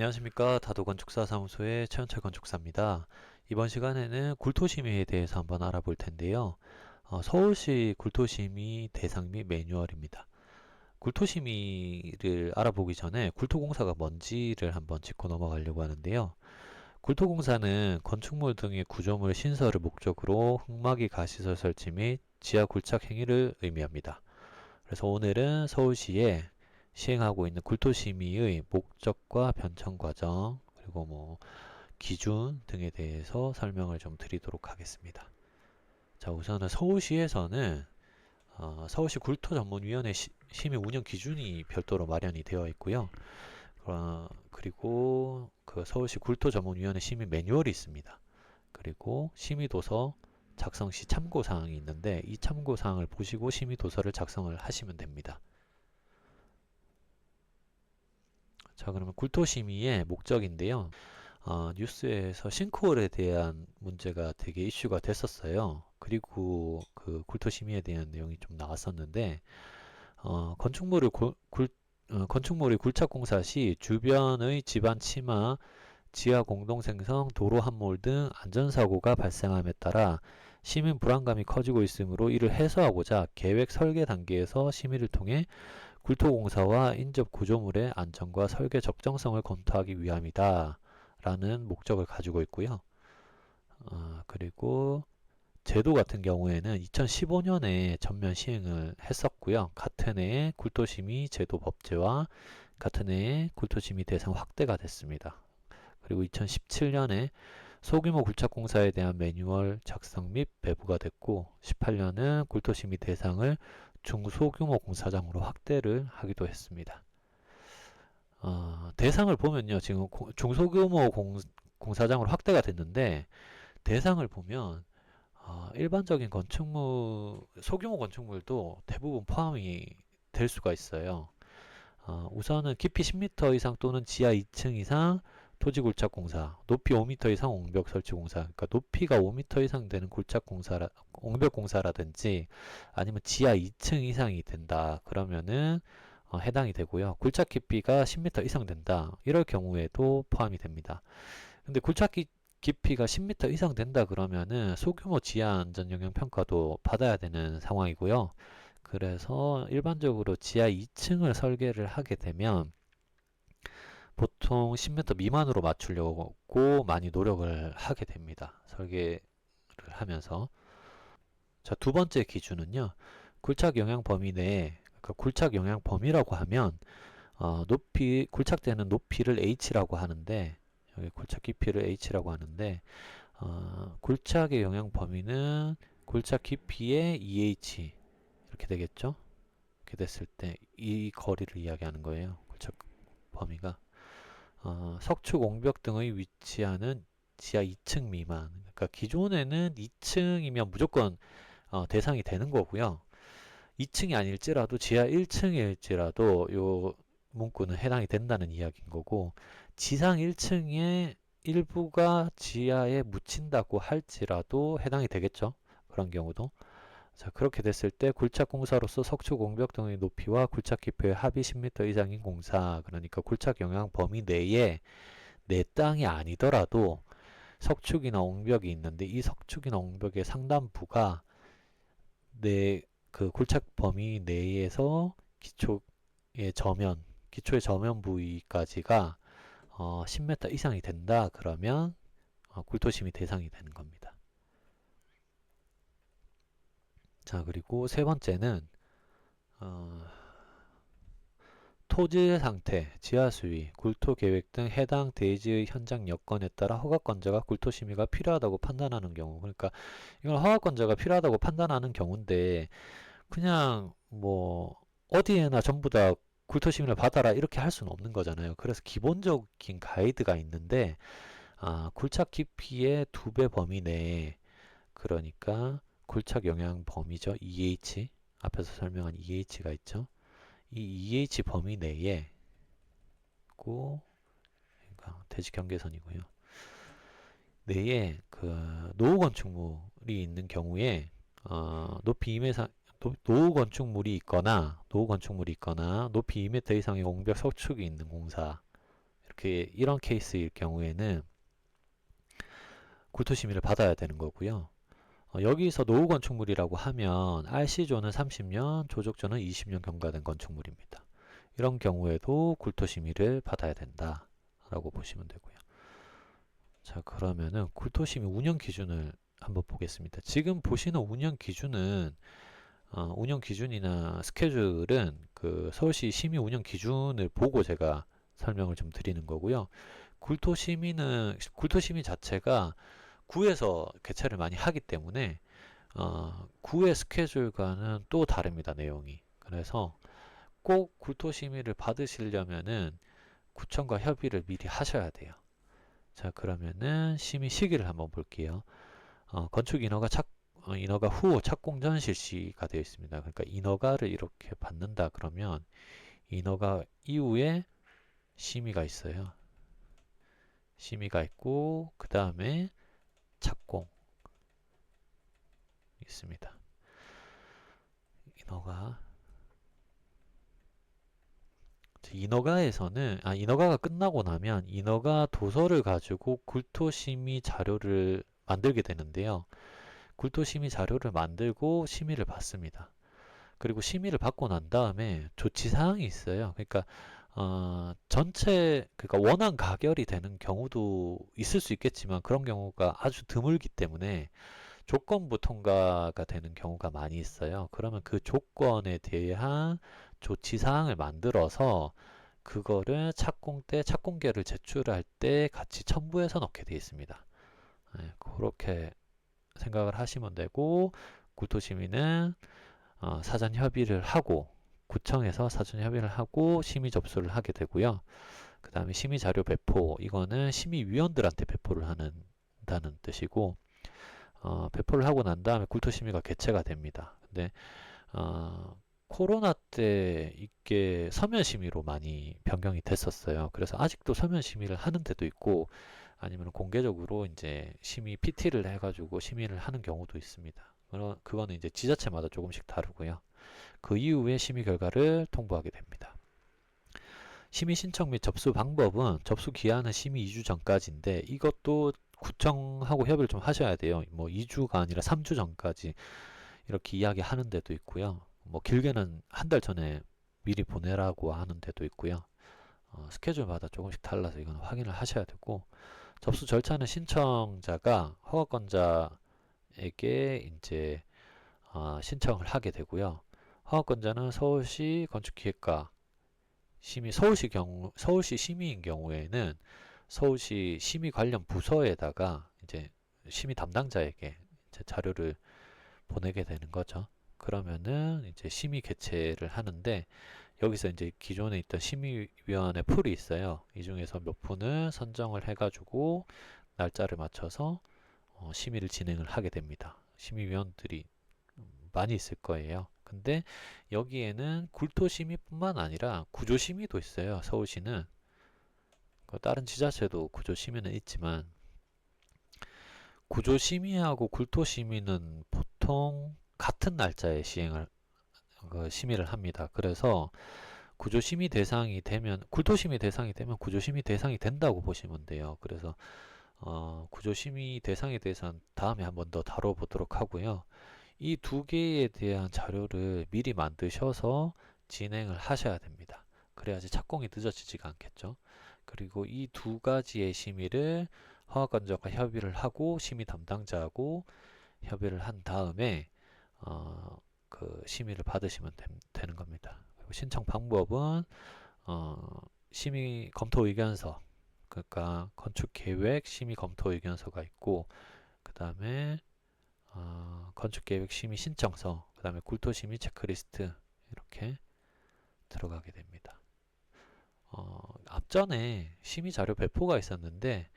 안녕하십니까 다도건축사 사무소의 최현철 건축사입니다. 이번 시간에는 굴토심의에 대해서 한번 알아볼 텐데요. 어, 서울시 굴토심의 대상 및 매뉴얼입니다. 굴토심의를 알아보기 전에 굴토공사가 뭔지를 한번 짚고 넘어가려고 하는데요. 굴토공사는 건축물 등의 구조물 신설을 목적으로 흙막이 가시설 설치 및 지하 굴착 행위를 의미합니다. 그래서 오늘은 서울시에 시행하고 있는 굴토심의의 목적과 변천 과정 그리고 뭐 기준 등에 대해서 설명을 좀 드리도록 하겠습니다. 자 우선은 서울시에서는 어, 서울시 굴토전문위원회 시, 심의 운영 기준이 별도로 마련이 되어 있고요. 어, 그리고 그 서울시 굴토전문위원회 심의 매뉴얼이 있습니다. 그리고 심의도서 작성 시 참고사항이 있는데 이 참고사항을 보시고 심의도서를 작성을 하시면 됩니다. 자, 그러면 굴토심의의 목적인데요. 어, 뉴스에서 싱크홀에 대한 문제가 되게 이슈가 됐었어요. 그리고 그 굴토심의에 대한 내용이 좀 나왔었는데, 어, 건축물을 굴, 굴 어, 건축물의 굴착 공사 시 주변의 집안 침하, 지하 공동 생성, 도로 함몰 등 안전사고가 발생함에 따라 시민 불안감이 커지고 있으므로 이를 해소하고자 계획 설계 단계에서 심의를 통해 굴토공사와 인접 구조물의 안전과 설계 적정성을 검토하기 위함이다. 라는 목적을 가지고 있고요. 어, 그리고 제도 같은 경우에는 2015년에 전면 시행을 했었고요. 같은 해에 굴토심의 제도 법제와 같은 해에 굴토심의 대상 확대가 됐습니다. 그리고 2017년에 소규모 굴착공사에 대한 매뉴얼 작성 및 배부가 됐고 18년은 굴토심의 대상을 중소규모 공사장으로 확대를 하기도 했습니다. 어, 대상을 보면요. 지금 고, 중소규모 공, 공사장으로 확대가 됐는데 대상을 보면 어, 일반적인 건축물, 소규모 건축물도 대부분 포함이 될 수가 있어요. 어, 우선은 깊이 10m 이상 또는 지하 2층 이상 토지 굴착 공사, 높이 5m 이상 옹벽 설치 공사, 그러니까 높이가 5m 이상 되는 굴착 공사라, 옹벽 공사라든지 아니면 지하 2층 이상이 된다. 그러면은 어, 해당이 되고요. 굴착 깊이가 10m 이상 된다. 이럴 경우에도 포함이 됩니다. 근데 굴착 깊이가 10m 이상 된다 그러면은 소규모 지하 안전 영향 평가도 받아야 되는 상황이고요. 그래서 일반적으로 지하 2층을 설계를 하게 되면 보통 10m 미만으로 맞추려고 많이 노력을 하게 됩니다. 설계를 하면서. 자, 두 번째 기준은요. 굴착 영향 범위 내에, 그러니까 굴착 영향 범위라고 하면, 어, 높이, 굴착되는 높이를 h라고 하는데, 여기 굴착 깊이를 h라고 하는데, 어, 굴착의 영향 범위는 굴착 깊이의 2h, 이렇게 되겠죠? 이렇게 됐을 때, 이 거리를 이야기하는 거예요. 굴착 범위가. 어, 석축, 옹벽 등의 위치하는 지하 2층 미만. 그러니까 기존에는 2층이면 무조건 어, 대상이 되는 거고요. 2층이 아닐지라도 지하 1층일지라도 요 문구는 해당이 된다는 이야기인 거고 지상 1층의 일부가 지하에 묻힌다고 할지라도 해당이 되겠죠. 그런 경우도. 자, 그렇게 됐을 때 굴착 공사로서 석축 공벽 등의 높이와 굴착 깊이의 합이 10m 이상인 공사, 그러니까 굴착 영향 범위 내에 내 땅이 아니더라도 석축이나 옹벽이 있는데 이 석축이나 옹벽의 상단부가 내 그 굴착 범위 내에서 기초의 저면, 기초의 저면 부위까지가 어, 10m 이상이 된다 그러면 어, 굴토심이 대상이 되는 겁니다. 자, 그리고 세 번째는 어, 토지 상태, 지하 수위, 굴토 계획 등 해당 대지의 현장 여건에 따라 허가권자가 굴토 심의가 필요하다고 판단하는 경우. 그러니까 이건 허가권자가 필요하다고 판단하는 경우인데 그냥 뭐 어디에나 전부 다 굴토 심의를 받아라 이렇게 할 수는 없는 거잖아요. 그래서 기본적인 가이드가 있는데 아, 굴착 깊이의 두 배 범위 내에 그러니까 굴착 영향 범위죠. EH 앞에서 설명한 EH가 있죠. 이 EH 범위 내에 고 그러니까 대지 경계선이고요. 내에 그 노후 건축물이 있는 경우에 어, 높이 2m 노후 건축물이 있거나 노후 건축물이 있거나 높이 2m 이상의 공벽 석축이 있는 공사 이렇게 이런 케이스일 경우에는 굴토 심의를 받아야 되는 거고요. 어, 여기서 노후 건축물이라고 하면 RC조는 30년, 조적조는 20년 경과된 건축물입니다. 이런 경우에도 굴토 심의를 받아야 된다 라고 보시면 되고요. 자, 그러면은 굴토 심의 운영 기준을 한번 보겠습니다. 지금 보시는 운영 기준은 어, 운영 기준이나 스케줄은 그 서울시 심의 운영 기준을 보고 제가 설명을 좀 드리는 거고요. 굴토 심의는 굴토 심의 자체가 구에서 개최를 많이 하기 때문에 어, 구의 스케줄과는 또 다릅니다 내용이. 그래서 꼭 굴토 심의를 받으시려면은 구청과 협의를 미리 하셔야 돼요. 자 그러면은 심의 시기를 한번 볼게요. 어, 건축 인허가 착 어, 인허가 후 착공 전 실시가 되어 있습니다. 그러니까 인허가를 이렇게 받는다 그러면 인허가 이후에 심의가 있어요. 심의가 있고 그 다음에 착공 있습니다. 인허가 인허가에서는 아 인허가가 끝나고 나면 인허가 도서를 가지고 굴토심의 자료를 만들게 되는데요. 굴토심의 자료를 만들고 심의를 받습니다. 그리고 심의를 받고 난 다음에 조치사항이 있어요. 그러니까 어, 전체 그러니까 원안 가결이 되는 경우도 있을 수 있겠지만 그런 경우가 아주 드물기 때문에 조건부 통과가 되는 경우가 많이 있어요. 그러면 그 조건에 대한 조치 사항을 만들어서 그거를 착공 때 착공계를 제출할 때 같이 첨부해서 넣게 되어 있습니다. 네, 그렇게 생각을 하시면 되고 구토시민은 어, 사전 협의를 하고 구청에서 사전 협의를 하고 심의 접수를 하게 되고요. 그 다음에 심의 자료 배포 이거는 심의위원들한테 배포를 하는 다는 뜻이고 어, 배포를 하고 난 다음에 굴토심의가 개최가 됩니다. 근데 어, 코로나 때 이게 서면 심의로 많이 변경이 됐었어요. 그래서 아직도 서면 심의를 하는 데도 있고 아니면 공개적으로 이제 심의 PT를 해가지고 심의를 하는 경우도 있습니다. 그거는 이제 지자체마다 조금씩 다르고요. 그 이후에 심의 결과를 통보하게 됩니다. 심의 신청 및 접수 방법은 접수 기한은 심의 2주 전까지인데 이것도 구청하고 협의를 좀 하셔야 돼요. 뭐 2주가 아니라 3주 전까지 이렇게 이야기하는 데도 있고요. 뭐 길게는 한 달 전에 미리 보내라고 하는 데도 있고요. 어, 스케줄마다 조금씩 달라서 이건 확인을 하셔야 되고 접수 절차는 신청자가 허가권자에게 이제 어, 신청을 하게 되고요. 허가권자는 서울시 건축기획과 심의 서울시 경우 서울시 심의인 경우에는 서울시 심의 관련 부서에다가 이제 심의 담당자에게 이제 자료를 보내게 되는 거죠. 그러면은 이제 심의 개최를 하는데 여기서 이제 기존에 있던 심의위원회 풀이 있어요. 이 중에서 몇 분을 선정을 해가지고 날짜를 맞춰서 어, 심의를 진행을 하게 됩니다. 심의위원들이 많이 있을 거예요. 근데 여기에는 굴토심의뿐만 아니라 구조심의도 있어요. 서울시는 그 다른 지자체도 구조심의는 있지만 구조심의하고 굴토심의는 보통 같은 날짜에 시행을 그 심의를 합니다. 그래서 구조심의 대상이 되면 굴토심의 대상이 되면 구조심의 대상이 된다고 보시면 돼요. 그래서 어, 구조심의 대상에 대해서는 다음에 한 번 더 다뤄보도록 하고요. 이 두 개에 대한 자료를 미리 만드셔서 진행을 하셔야 됩니다. 그래야지 착공이 늦어지지가 않겠죠. 그리고 이 두 가지의 심의를 허가권자과 협의를 하고 심의 담당자하고 협의를 한 다음에 어, 그 심의를 받으시면 되, 는 겁니다. 신청 방법은 어, 심의 검토 의견서 그러니까 건축 계획 심의 검토 의견서가 있고 그 다음에 어, 건축 계획 심의 신청서 그 다음에 굴토 심의 체크리스트 이렇게 들어가게 됩니다. 어, 앞전에 심의 자료 배포가 있었는데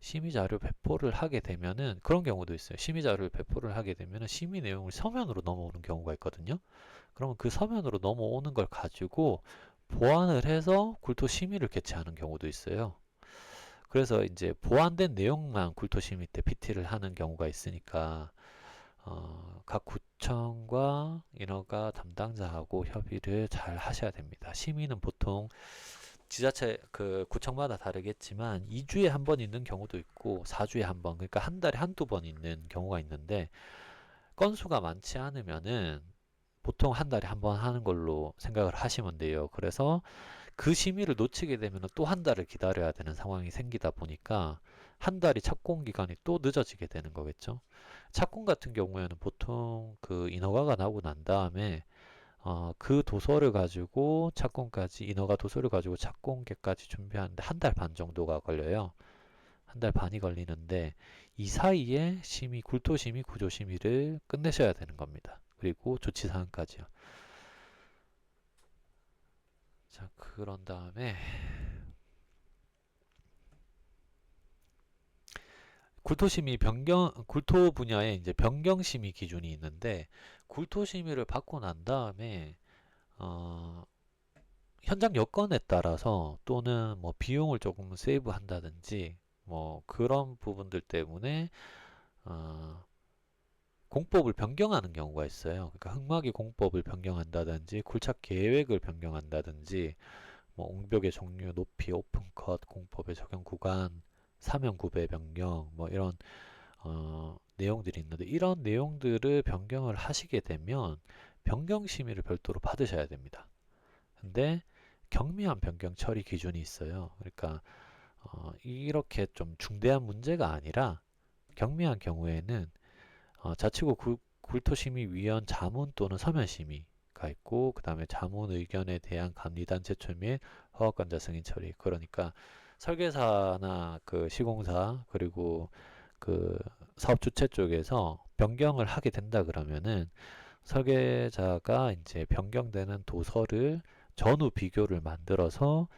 심의 자료 배포를 하게 되면은 그런 경우도 있어요. 심의 자료를 배포를 하게 되면은 심의 내용을 서면으로 넘어오는 경우가 있거든요. 그러면 그 서면으로 넘어오는 걸 가지고 보완을 해서 굴토 심의를 개최하는 경우도 있어요. 그래서 이제 보완된 내용만 굴토 심의 때 PT를 하는 경우가 있으니까 어, 각 구청과 인허가 담당자하고 협의를 잘 하셔야 됩니다. 심의는 보통 지자체 그 구청마다 다르겠지만 2주에 한 번 있는 경우도 있고 4주에 한 번, 그러니까 한 달에 한두 번 있는 경우가 있는데 건수가 많지 않으면은 보통 한 달에 한 번 하는 걸로 생각을 하시면 돼요. 그래서 그 심의를 놓치게 되면 또 한 달을 기다려야 되는 상황이 생기다 보니까 한 달이 착공 기간이 또 늦어지게 되는 거겠죠. 착공 같은 경우에는 보통 그 인허가가 나오고 난 다음에 어, 그 도서를 가지고 착공까지 인허가 도서를 가지고 착공계까지 준비하는데 한 달 반 정도가 걸려요. 한 달 반이 걸리는데 이 사이에 심의, 굴토 심의, 구조 심의를 끝내셔야 되는 겁니다. 그리고 조치 사항까지요. 자, 그런 다음에 굴토심의 변경, 굴토 분야에 이제 변경 심의 기준이 있는데 굴토 심의를 받고 난 다음에 어, 현장 여건에 따라서 또는 뭐 비용을 조금 세이브 한다든지 뭐 그런 부분들 때문에 어, 공법을 변경하는 경우가 있어요. 그러니까 흙막이 공법을 변경한다든지 굴착 계획을 변경한다든지 뭐 옹벽의 종류, 높이, 오픈컷, 공법의 적용 구간, 사면 구배 변경 뭐 이런 어, 내용들이 있는데 이런 내용들을 변경을 하시게 되면 변경 심의를 별도로 받으셔야 됩니다. 근데 경미한 변경 처리 기준이 있어요. 그러니까 어, 이렇게 좀 중대한 문제가 아니라 경미한 경우에는 어, 자치구 굴, 굴토심의위원 자문 또는 서면심의가 있고 그 다음에 자문 의견에 대한 감리단 제출 및 허가권자 승인 처리 그러니까 설계사나 그 시공사 그리고 그 사업 주체 쪽에서 변경을 하게 된다 그러면은 설계자가 이제 변경되는 도서를 전후 비교를 만들어서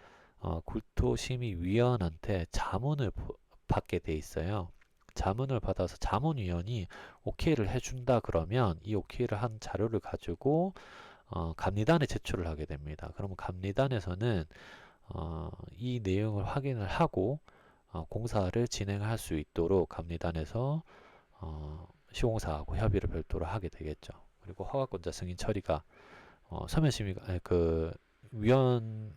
어, 굴토심의위원한테 자문을 보- 받게 돼 있어요. 자문을 받아서 자문위원이 오케이를 해준다 그러면 이 오케이를 한 자료를 가지고 어, 감리단에 제출을 하게 됩니다. 그러면 감리단에서는 어, 이 내용을 확인을 하고 어, 공사를 진행할 수 있도록 감리단에서 어, 시공사하고 협의를 별도로 하게 되겠죠. 그리고 허가권자 승인 처리가 어, 서면 심의가 아니, 그 위원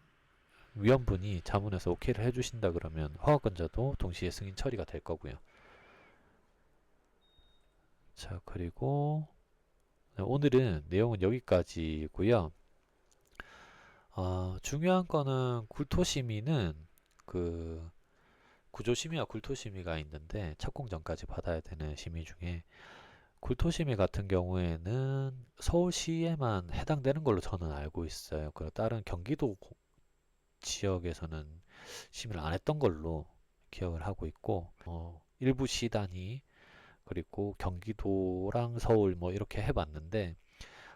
위원분이 자문해서 오케이를 해주신다 그러면 허가권자도 동시에 승인 처리가 될 거고요. 자 그리고 네, 오늘은 내용은 여기까지고요. 어, 중요한 거는 굴토심의는 그 구조심의와 굴토심의가 있는데 착공 전까지 받아야 되는 심의 중에 굴토심의 같은 경우에는 서울시에만 해당되는 걸로 저는 알고 있어요. 그리고 다른 경기도 고- 지역에서는 심의를 안 했던 걸로 기억을 하고 있고, 어, 일부 시단위 그리고 경기도랑 서울 뭐 이렇게 해봤는데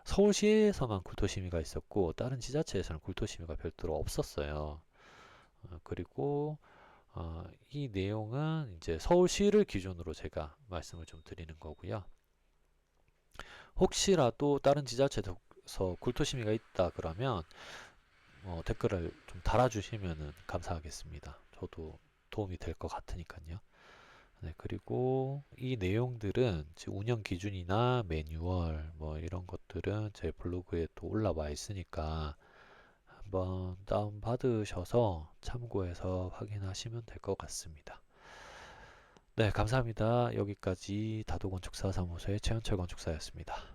서울시에서만 굴토심의가 있었고 다른 지자체에서는 굴토심의가 별도로 없었어요. 어, 그리고 어, 이 내용은 이제 서울시를 기준으로 제가 말씀을 좀 드리는 거고요. 혹시라도 다른 지자체에서 굴토심의가 있다 그러면 어, 댓글을 좀 달아주시면 감사하겠습니다. 저도 도움이 될 것 같으니까요. 네, 그리고 이 내용들은 운영 기준이나 매뉴얼 뭐 이런 것들은 제 블로그에 또 올라와 있으니까 한번 다운 받으셔서 참고해서 확인하시면 될 것 같습니다. 네, 감사합니다. 여기까지 다도건축사 사무소의 최현철 건축사였습니다.